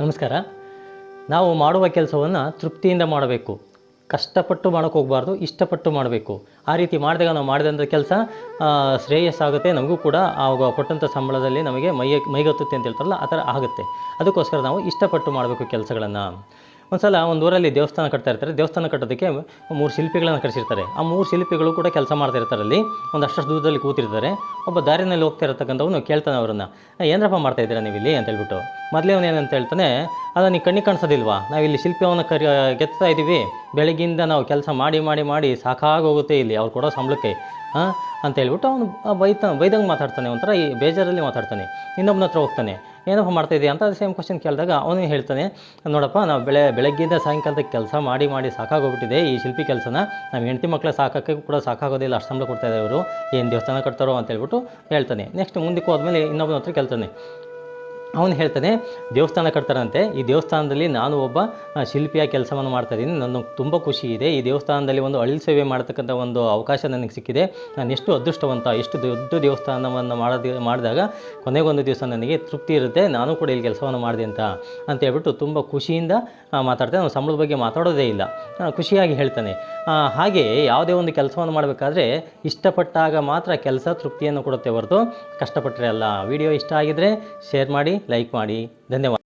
ನಮಸ್ಕಾರ. ನಾವು ಮಾಡುವ ಕೆಲಸವನ್ನು ತೃಪ್ತಿಯಿಂದ ಮಾಡಬೇಕು. ಕಷ್ಟಪಟ್ಟು ಮಾಡೋಕ್ಕೆ ಹೋಗಬಾರ್ದು, ಇಷ್ಟಪಟ್ಟು ಮಾಡಬೇಕು. ಆ ರೀತಿ ಮಾಡಿದಾಗ ನಾವು ಮಾಡಿದಂಥ ಕೆಲಸ ಶ್ರೇಯಸ್ಸಾಗುತ್ತೆ. ನಮಗೂ ಕೂಡ ಆವಾಗ ಕೊಟ್ಟಂಥ ಸಂಬಳದಲ್ಲಿ ನಮಗೆ ಮೈಯ ಮೈಗತ್ತುತ್ತೆ ಅಂತ ಹೇಳ್ತಾರಲ್ಲ, ಆ ಥರ ಆಗುತ್ತೆ. ಅದಕ್ಕೋಸ್ಕರ ನಾವು ಇಷ್ಟಪಟ್ಟು ಮಾಡಬೇಕು ಕೆಲಸಗಳನ್ನು. ಒಂದ್ಸಲ ಒಂದು ಊರಲ್ಲಿ ದೇವಸ್ಥಾನ ಕಟ್ತಾ ಇರ್ತಾರೆ. ದೇವಸ್ಥಾನ ಕಟ್ಟೋದಕ್ಕೆ ಮೂರು ಶಿಲ್ಪಿಗಳನ್ನು ಕರೆಸಿರ್ತಾರೆ ಆ ಮೂರು ಶಿಲ್ಪಿಗಳು ಕೂಡ ಕೆಲಸ ಮಾಡ್ತಾ ಇರ್ತಾರೆ ಅಲ್ಲಿ. ಒಂದು ಅಷ್ಟು ದೂರದಲ್ಲಿ ಕೂತಿರ್ತಾರೆ. ಒಬ್ಬ ದಾರಿನಲ್ಲಿ ಹೋಗ್ತಾ ಇರತಕ್ಕಂಥವನು ಕೇಳ್ತಾನೆ ಅವರನ್ನು ಏನಪ್ಪ ಮಾಡ್ತಾ ಇದ್ದೀರಾ ನೀವು ಇಲ್ಲಿ? ಅಂತ ಹೇಳ್ಬಿಟ್ಟು. ಮೊದಲೇ ಅವನು ಏನಂತ ಹೇಳ್ತಾನೆ ಅದ ನೀವು ಕಣ್ಣಿಗೆ ಕಾಣಿಸೋದಿಲ್ವಾ? ನಾವಿಲ್ಲಿ ಶಿಲ್ಪಿಯವನ್ನ ಕರಿ, ಗೆತ್ತಾ ಇದ್ದೀವಿ ಬೆಳಗ್ಗಿಂದ ನಾವು ಕೆಲಸ ಮಾಡಿ ಮಾಡಿ ಮಾಡಿ ಸಾಕಾಗೋಗುತ್ತೆ ಇಲ್ಲಿ. ಅವ್ರು ಕೊಡೋ ಸಂಬಳಕ್ಕೆ. ಹಾಂ? ಅಂತ ಹೇಳ್ಬಿಟ್ಟು ಅವನು ಬೈತ, ಬೈದಂಗೆ ಮಾತಾಡ್ತಾನೆ. ಒಂಥರ ಈ ಬೇಜಾರಲ್ಲಿ ಮಾತಾಡ್ತಾನೆ. ಇನ್ನೊಬ್ಬನ ಹತ್ರ ಹೋಗ್ತಾನೆ. ಏನಪ್ಪ ಮಾಡ್ತಾ ಇದೆಯಾ ಅಂತ ಸೇಮ್ ಕ್ವಶನ್ ಕೇಳಿದಾಗ ಅವನು ಹೇಳ್ತಾನೆ, ನೋಡಪ್ಪ, ನಾವು ಬೆಳೆ, ಬೆಳಗ್ಗೆಯಿಂದ ಸಾಯಂಕಾಲದ ಕೆಲಸ ಮಾಡಿ ಮಾಡಿ ಸಾಕಾಗೋಗ್ಬಿಟ್ಟಿದೆ ಈ ಶಿಲ್ಪಿ ಕೆಲಸನ. ನಾವು ಹೆಂಡತಿ ಮಕ್ಕಳ ಸಾಕಕ್ಕೆ ಕೂಡ ಸಾಕಾಗೋದಿಲ್ಲ, ಅಷ್ಟು ಸಂಬಳ ಕೊಡ್ತಾ ಇದ್ದಾರೆ ಇವರು. ಏನು ದೇವಸ್ಥಾನ ಕಟ್ತಾರೋ ಅಂತ ಹೇಳ್ಬಿಟ್ಟು ಹೇಳ್ತಾನೆ. ನೆಕ್ಸ್ಟ್ ಮುಂದಕ್ಕೆ ಹೋದ್ಮೇಲೆ ಇನ್ನೊಬ್ಬನ ಹತ್ರ ಕೇಳ್ತಾನೆ. ಅವನು ಹೇಳ್ತಾನೆ, ದೇವಸ್ಥಾನ ಕಟ್ತಾರಂತೆ. ಈ ದೇವಸ್ಥಾನದಲ್ಲಿ ನಾನು ಒಬ್ಬ ಶಿಲ್ಪಿಯ ಕೆಲಸವನ್ನು ಮಾಡ್ತಾ ಇದ್ದೀನಿ. ನನಗೆ ತುಂಬ ಖುಷಿ ಇದೆ. ಈ ದೇವಸ್ಥಾನದಲ್ಲಿ ಒಂದು ಅಳಿಲ್ ಸೇವೆ ಮಾಡ್ತಕ್ಕಂಥ ಒಂದು ಅವಕಾಶ ನನಗೆ ಸಿಕ್ಕಿದೆ. ನಾನು ಎಷ್ಟು ಅದೃಷ್ಟವಂತ, ಎಷ್ಟು ದೊಡ್ಡ ದೇವಸ್ಥಾನವನ್ನು ಮಾಡೋದು, ಮಾಡಿದಾಗ ಕೊನೆಗೊಂದು ದಿವಸ ನನಗೆ ತೃಪ್ತಿ ಇರುತ್ತೆ. ನಾನು ಕೂಡ ಇಲ್ಲಿ ಕೆಲಸವನ್ನು ಮಾಡಿದೆ ಅಂತ ಅಂತ ಹೇಳ್ಬಿಟ್ಟು ತುಂಬ ಖುಷಿಯಿಂದ ಮಾತಾಡ್ತಾನೆ. ಅವನು ಸಂಬಳದ ಬಗ್ಗೆ ಮಾತಾಡೋದೇ ಇಲ್ಲ. ಖುಷಿಯಾಗಿ ಹೇಳ್ತಾನೆ. ಹಾಗೆ ಯಾವುದೇ ಒಂದು ಕೆಲಸವನ್ನು ಮಾಡಬೇಕಾದ್ರೆ ಇಷ್ಟಪಟ್ಟಾಗ ಮಾತ್ರ ಕೆಲಸ ತೃಪ್ತಿಯನ್ನು ಕೊಡುತ್ತೆ ಹೊರತು ಕಷ್ಟಪಟ್ಟರೆ ಅಲ್ಲ. ವಿಡಿಯೋ ಇಷ್ಟ ಆಗಿದ್ರೆ ಶೇರ್ ಮಾಡಿ ಲೈಕ್ ಮಾಡಿ ಧನ್ಯವಾದ.